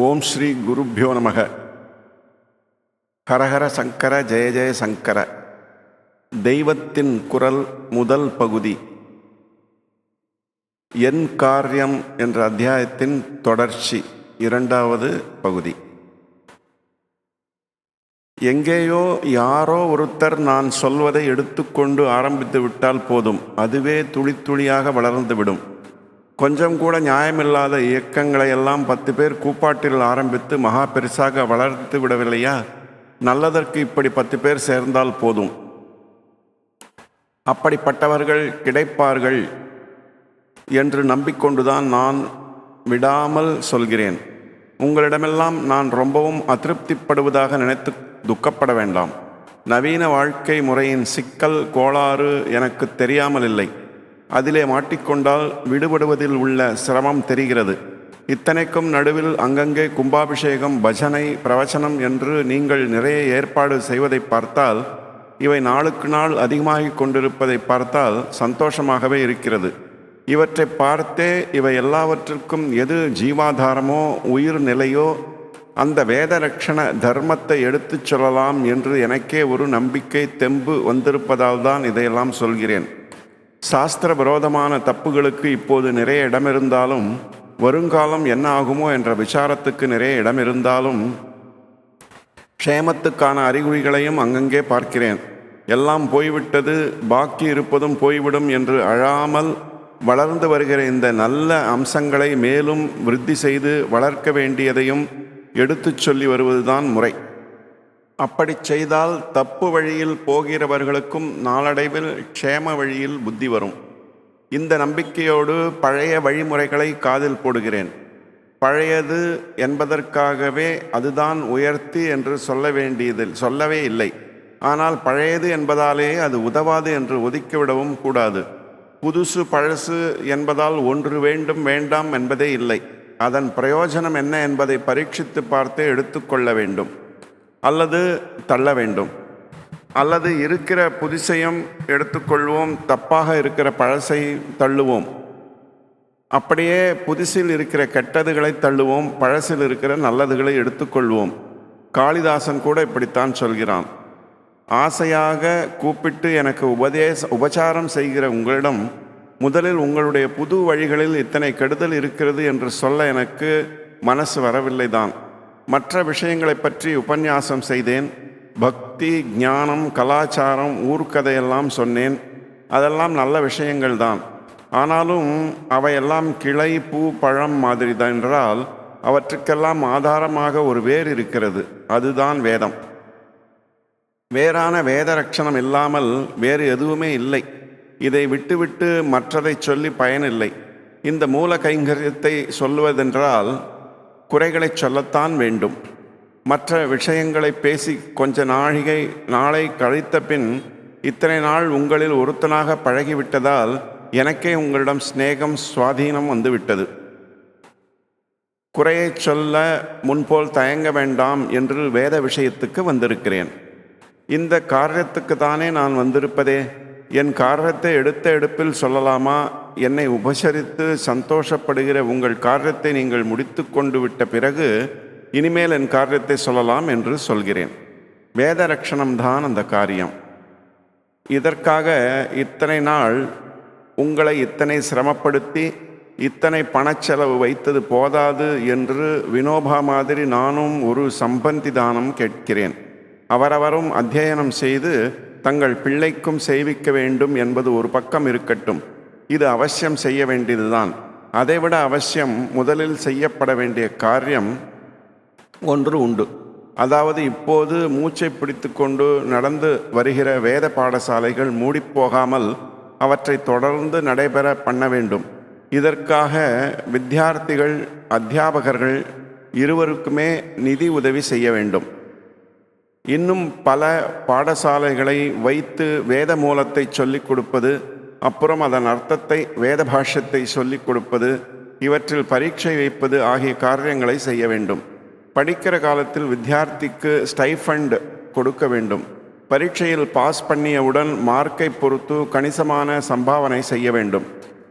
ஓம் ஸ்ரீ குருப்பியோ நமக. ஹரஹர சங்கர ஜெய ஜெய சங்கர. தெய்வத்தின் குரல் முதல் பகுதி. என் காரியம் என்ற அத்தியாயத்தின் தொடர்ச்சி இரண்டாவது பகுதி. எங்கேயோ யாரோ ஒருத்தர் நான் சொல்வதை எடுத்துக்கொண்டு ஆரம்பித்து விட்டால் போதும். அதுவே துளி துளியாக வளர்ந்துவிடும் கொஞ்சம் கூட நியாயமில்லாத இயக்கங்களை எல்லாம் பத்து பேர் கூப்பாட்டில் ஆரம்பித்து மகா பெருசாக வளர்த்து விடவில்லையா? நல்லதற்கு இப்படி பத்து பேர் சேர்ந்தால் போதும். அப்படிப்பட்டவர்கள் கிடைப்பார்கள் என்று நம்பிக்கொண்டுதான் நான் விடாமல் சொல்கிறேன். உங்களிடமெல்லாம் நான் ரொம்பவும் அதிருப்திப்படுவதாக நினைத்து துக்கப்பட வேண்டாம். நவீன வாழ்க்கை முறையின் சிக்கல் கோளாறு எனக்கு தெரியாமல் இல்லை அதிலே மாட்டிக்கொண்டால் விடுபடுவதில் உள்ள சிரமம் தெரிகிறது. இத்தனைக்கும் நடுவில் அங்கங்கே கும்பாபிஷேகம் பஜனை பிரவச்சனம் என்று நீங்கள் நிறைய ஏற்பாடு செய்வதை பார்த்தால் இவை நாளுக்கு நாள் அதிகமாகிக் கொண்டிருப்பதை பார்த்தால் சந்தோஷமாகவே இருக்கிறது. இவற்றை பார்த்தே இவை எல்லாவற்றிற்கும் எது ஜீவாதாரமோ உயிர் நிலையோ அந்த வேத தர்மத்தை எடுத்துச் சொல்லலாம் என்று எனக்கே ஒரு நம்பிக்கை தெம்பு வந்திருப்பதால் தான் இதையெல்லாம் சொல்கிறேன். சாஸ்திர விரோதமான தப்புகளுக்கு இப்போது நிறைய இடம் இருந்தாலும் வருங்காலம் என்ன ஆகுமோ என்ற விசாரத்துக்கு நிறைய இடம் இருந்தாலும் க்ஷேமத்துக்கான அறிகுறிகளையும் அங்கங்கே பார்க்கிறேன். எல்லாம் போய்விட்டது பாக்கி இருப்பதும் போய்விடும் என்று அழாமல் வளர்ந்து வருகிற இந்த நல்ல அம்சங்களை மேலும் விருத்தி செய்து வளர்க்க வேண்டியதையும் எடுத்துச் சொல்லி வருவதுதான் முறை. அப்படி செய்தால் தப்பு வழியில் போகிறவர்களுக்கும் நாளடைவில் க்ஷேம வழியில் புத்தி வரும். இந்த நம்பிக்கையோடு பழைய வழிமுறைகளை காதில் போடுகிறேன். பழையது என்பதற்காகவே அதுதான் உயர்த்தி என்று சொல்ல வேண்டியதில் சொல்லவே இல்லை. ஆனால் பழையது என்பதாலே அது உதவாது என்று ஒதுக்கிவிடவும் கூடாது. புதுசு பழசு என்பதால் ஒன்று வேண்டும் வேண்டாம் என்பதே இல்லை. அதன் பிரயோஜனம் என்ன என்பதை பரீட்சித்து பார்த்தே எடுத்துக்கொள்ள வேண்டும். அல்லது தள்ள வேண்டும். அல்லது இருக்கிற புதுசையும் எடுத்துக்கொள்வோம் தப்பாக இருக்கிற பழசை தள்ளுவோம். அப்படியே புதுசில் இருக்கிற கெட்டதுகளை தள்ளுவோம் பழசில் இருக்கிற நல்லதுகளை எடுத்துக்கொள்வோம். காளிதாசன் கூட இப்படித்தான் சொல்கிறான். ஆசையாக கூப்பிட்டு எனக்கு உபதேச உபச்சாரம் செய்கிற உங்களிடம் முதலில் உங்களுடைய புது வழிகளில் இத்தனை கெடுதல் இருக்கிறது என்று சொல்ல எனக்கு மனசு வரவில்லை தான் மற்ற விஷயங்களை பற்றி உபன்யாசம் செய்தேன். பக்தி ஞானம் கலாச்சாரம் ஊர்க்கதையெல்லாம் சொன்னேன். அதெல்லாம் நல்ல விஷயங்கள் தான். ஆனாலும் அவையெல்லாம் கிளை பூ பழம் மாதிரி தான் என்றால் அவற்றுக்கெல்லாம் ஆதாரமாக ஒரு வேர் இருக்கிறது. அதுதான் வேதம். வேறான வேத ரட்சணம் இல்லாமல் வேறு எதுவுமே இல்லை. இதை விட்டுவிட்டு மற்றதை சொல்லி பயனில்லை. இந்த மூல கைங்கரியத்தை சொல்லுவதென்றால் குறைகளை சொல்லத்தான் வேண்டும். மற்ற விஷயங்களை பேசி கொஞ்ச நாழிகை நாளை கழித்த பின் இத்தனை நாள் உங்களில் ஒருத்தனாக பழகிவிட்டதால் எனக்கே உங்களிடம் சிநேகம் சுவாதீனம் வந்துவிட்டது. குறையை சொல்ல முன்போல் தயங்க வேண்டாம் என்று வேத விஷயத்துக்கு வந்திருக்கிறேன். இந்த காரியத்துக்கு தானே நான் வந்திருப்பதே? என் காரியத்தை எடுத்த எடுப்பில் சொல்லலாமா? என்னை உபசரித்து சந்தோஷப்படுகிற உங்கள் காரியத்தை நீங்கள் முடித்து கொண்டு விட்ட பிறகு இனிமேல் என் காரியத்தை சொல்லலாம் என்று சொல்கிறேன். வேத ரட்சணம்தான் அந்த காரியம். இதற்காக இத்தனை நாள் உங்களை இத்தனை சிரமப்படுத்தி இத்தனை பணச்செலவு வைத்தது போதாது என்று வினோபா மாதிரி நானும் ஒரு சம்பந்தி தானம் கேட்கிறேன். அவரவரும் அத்தியனம் செய்து தங்கள் பிள்ளைக்கும் செய்விக்க வேண்டும் என்பது ஒரு பக்கம் இருக்கட்டும். இது அவசியம் செய்ய வேண்டியதுதான். அதைவிட அவசியம் முதலில் செய்யப்பட வேண்டிய காரியம் ஒன்று உண்டு. அதாவது இப்போது மூச்சை பிடித்து கொண்டு நடந்து வருகிற வேத பாடசாலைகள் மூடிப்போகாமல் அவற்றை தொடர்ந்து நடைபெற பண்ண வேண்டும். இதற்காக வித்தியார்த்திகள் அத்தியாபகர்கள் இருவருக்குமே நிதி உதவி செய்ய வேண்டும். இன்னும் பல பாடசாலைகளை வைத்து வேத மூலத்தை சொல்லிக் கொடுப்பது அப்புறம் அதன் அர்த்தத்தை வேத பாஷ்யத்தை சொல்லிக் கொடுப்பது இவற்றில் பரீட்சை வைப்பது ஆகிய காரியங்களை செய்ய வேண்டும். படிக்கிற காலத்தில் வித்தியார்த்திக்கு ஸ்டைஃபண்ட் கொடுக்க வேண்டும். பரீட்சையில் பாஸ் பண்ணியவுடன் மார்க்கை பொறுத்து கணிசமான சம்பாவனை செய்ய வேண்டும்.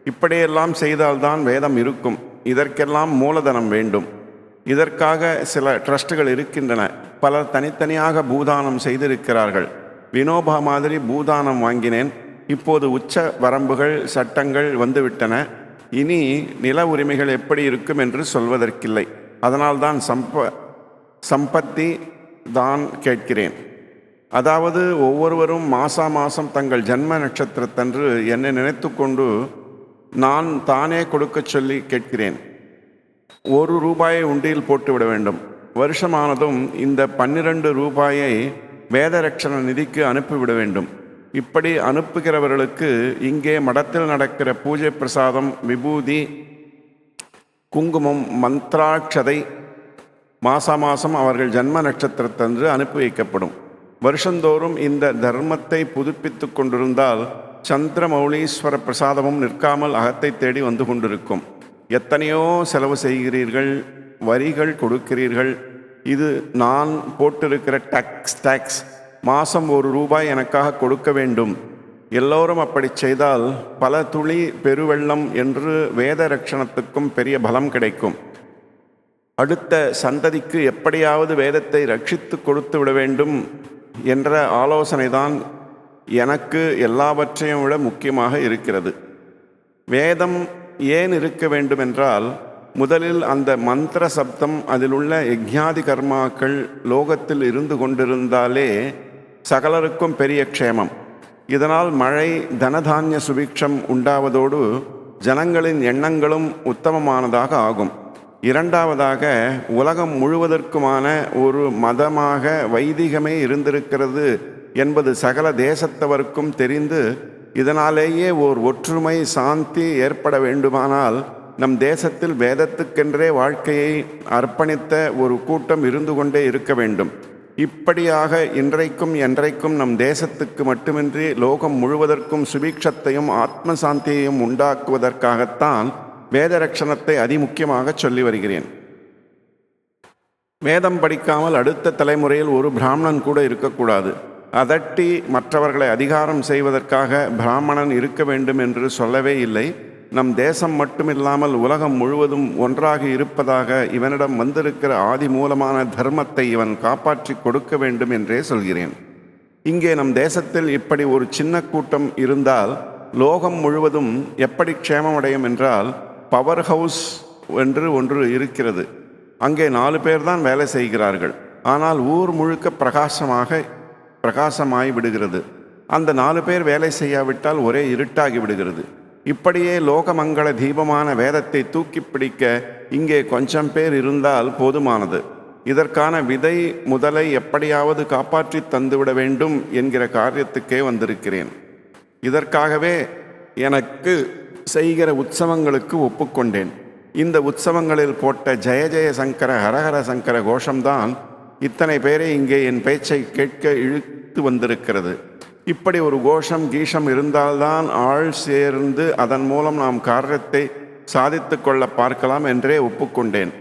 இப்படியெல்லாம் செய்தால்தான் வேதம் இருக்கும். இதற்கெல்லாம் மூலதனம் வேண்டும். இதற்காக சில ட்ரஸ்ட்டுகள் இருக்கின்றன. பலர் தனித்தனியாக பூதானம் செய்திருக்கிறார்கள். வினோபா மாதிரி பூதானம் வாங்கினேன். இப்போது உச்ச வரம்புகள் சட்டங்கள் வந்துவிட்டன. இனி நில உரிமைகள் எப்படி இருக்கும் என்று சொல்வதற்கில்லை. அதனால்தான் சம்ப சம்பத்தி தான் கேட்கிறேன். அதாவது ஒவ்வொருவரும் மாசா மாசம் தங்கள் ஜன்ம நட்சத்திரத்தன்று என்னை நினைத்து கொண்டு நான் தானே கொடுக்கச் சொல்லி கேட்கிறேன். ஒரு ரூபாயை உண்டியில் போட்டுவிட வேண்டும். வருஷமானதும் இந்த பன்னிரண்டு ரூபாயை வேதரட்சண நிதிக்கு அனுப்பிவிட வேண்டும். இப்படி அனுப்புகிறவர்களுக்கு இங்கே மடத்தில் நடக்கிற பூஜை பிரசாதம் விபூதி குங்குமம் மந்த்ராட்சதை மாசா மாதம் அவர்கள் ஜன்ம நட்சத்திரத்தன்று அனுப்பி வைக்கப்படும். வருஷந்தோறும் இந்த தர்மத்தை புதுப்பித்து கொண்டிருந்தால் சந்திரமௌலீஸ்வர பிரசாதமும் நிற்காமல் அகத்தை தேடி வந்து கொண்டிருக்கும். எத்தனையோ செலவு செய்கிறீர்கள் வரிகள் கொடுக்கிறீர்கள். இது நான் போட்டிருக்கிற டேக்ஸ் டேக்ஸ் மாதம் ஒரு ரூபாய் எனக்காக கொடுக்க வேண்டும். எல்லோரும் அப்படி செய்தால் பல துளி பெருவெள்ளம் என்று வேத ரட்சணத்துக்கும் பெரிய பலம் கிடைக்கும். அடுத்த சந்ததிக்கு எப்படியாவது வேதத்தை ரட்சித்து கொடுத்து விட வேண்டும் என்ற ஆலோசனை தான் எனக்கு எல்லாவற்றையும் விட முக்கியமாக இருக்கிறது. வேதம் ஏன் இருக்க வேண்டும் என்றால் முதலில் அந்த மந்திர சப்தம் அதிலுள்ள யஜ்ஞாதி கர்மாக்கள் லோகத்தில் இருந்து கொண்டிருந்தாலே சகலருக்கும் பெரிய க்ஷேமம். இதனால் மழை தனதானிய சுபிக்ஷம் உண்டாவதோடு ஜனங்களின் எண்ணங்களும் உத்தமமானதாக ஆகும். இரண்டாவதாக உலகம் முழுவதற்குமான ஒரு மதமாக வைதிகமே இருந்திருக்கிறது என்பது சகல தேசத்தவருக்கும் தெரிந்து இதனாலேயே ஓர் ஒற்றுமை சாந்தி ஏற்பட வேண்டுமானால் நம் தேசத்தில் வேதத்துக்கென்றே வாழ்க்கையை அர்ப்பணித்த ஒரு கூட்டம் இருந்து கொண்டே இருக்க வேண்டும். இப்படியாக இன்றைக்கும் என்றைக்கும் நம் தேசத்துக்கு மட்டுமின்றி லோகம் முழுவதற்கும் சுபீட்சத்தையும் ஆத்ம சாந்தியையும் உண்டாக்குவதற்காகத்தான் வேத ரட்சணத்தை அதிமுக்கியமாக சொல்லி வருகிறேன். வேதம் படிக்காமல் அடுத்த தலைமுறையில் ஒரு பிராமணன் கூட இருக்கக்கூடாது. அதட்டி மற்றவர்களை அதிகாரம் செய்வதற்காக பிராமணன் இருக்க வேண்டும் என்று சொல்லவே இல்லை. நம் தேசம் மட்டுமில்லாமல் உலகம் முழுவதும் ஒன்றாக இருப்பதாக இவனிடம் வந்திருக்கிற ஆதி மூலமான தர்மத்தை இவன் காப்பாற்றி கொடுக்க வேண்டும் என்றே சொல்கிறேன். இங்கே நம் தேசத்தில் இப்படி ஒரு சின்ன கூட்டம் இருந்தால் லோகம் முழுவதும் எப்படி க்ஷேமமடையும் என்றால் பவர் ஹவுஸ் என்று ஒன்று இருக்கிறது. அங்கே நாலு பேர் தான் வேலை செய்கிறார்கள். ஆனால் ஊர் முழுக்க பிரகாசமாக பிரகாசமாய் விடுகிறது. அந்த நாலு பேர் வேலை செய்யாவிட்டால் ஒரே இருட்டாகி விடுகிறது. இப்படியே லோகமங்கள தீபமான வேதத்தை தூக்கி பிடிக்க இங்கே கொஞ்சம் பேர் இருந்தால் போதுமானது. இதற்கான விதை முதலை எப்படியாவது காப்பாற்றி தந்துவிட வேண்டும் என்கிற காரியத்துக்கே வந்திருக்கிறேன். இதற்காகவே எனக்கு செய்கிற உற்சவங்களுக்கு ஒப்புக்கொண்டேன். இந்த உற்சவங்களில் போட்ட ஜெய ஜெய சங்கர ஹரஹர சங்கர கோஷம்தான் இத்தனை பேரை இங்கே என் பேச்சை கேட்க இழுத்து வந்திருக்கிறது. இப்படி ஒரு கோஷம் கீஷம் இருந்தால்தான் ஆள் சேர்ந்து அதன் மூலம் நாம் காரியத்தை சாதித்து கொள்ள பார்க்கலாம் என்றே ஒப்புக்கொண்டேன்.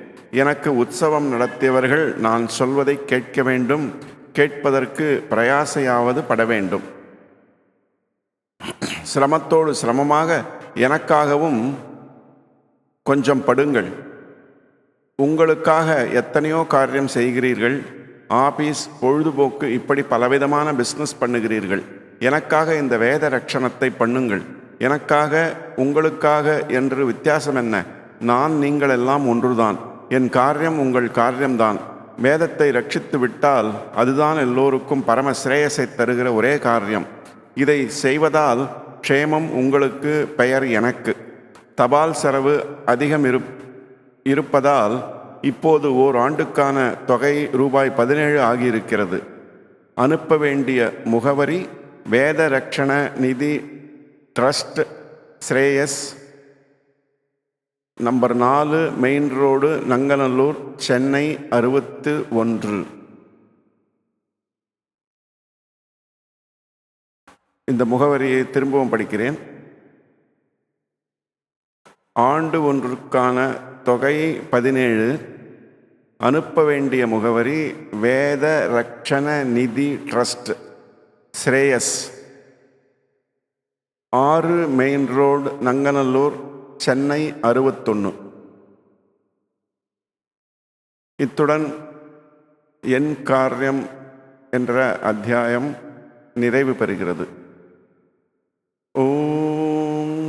எனக்கு உற்சவம் நடத்தியவர்கள் நான் சொல்வதை கேட்க வேண்டும் கேட்பதற்கு பிரயாசையாவது பட வேண்டும். சிரமத்தோடு சிரமமாக எனக்காகவும் கொஞ்சம் படுங்கள். உங்களுக்காக எத்தனையோ காரியம் செய்கிறீர்கள். ஆபீஸ் பொழுதுபோக்கு இப்படி பலவிதமான பிஸ்னஸ் பண்ணுகிறீர்கள். எனக்காக இந்த வேத ரட்சணத்தை பண்ணுங்கள். எனக்காக உங்களுக்காக என்று வித்தியாசம் என்ன? நான் நீங்கள் எல்லாம் ஒன்றுதான். என் காரியம் உங்கள் காரியம்தான். வேதத்தை ரட்சித்து விட்டால் அதுதான் எல்லோருக்கும் பரம சிரேயசை தருகிற ஒரே காரியம். இதை செய்வதால் க்ஷேமம் உங்களுக்கு பெயர் எனக்கு. தபால் செலவு அதிகம் இரு இருப்பதால் இப்போது ஓர் ஆண்டுக்கான தொகை ரூபாய் பதினேழு ஆகியிருக்கிறது. அனுப்ப வேண்டிய முகவரி வேத ரட்சண நிதி ட்ரஸ்ட் ஸ்ரேயஸ் நம்பர் நாலு மெயின் ரோடு நங்கநல்லூர் சென்னை அறுபத்து ஒன்று. இந்த முகவரியை திரும்பவும் படிக்கிறேன். ஆண்டு ஒன்றுக்கான தொகை பதினேழு. அனுப்ப வேண்டிய முகவரி வேத ரக்ஷண நிதி ட்ரஸ்ட் ஸ்ரேயஸ். ஆறு மெயின் ரோடு நங்கநல்லூர் சென்னை அறுபத்தொன்று இத்துடன் என் காரியம் என்ற அத்தியாயம் நிறைவு பெறுகிறது. ஓம்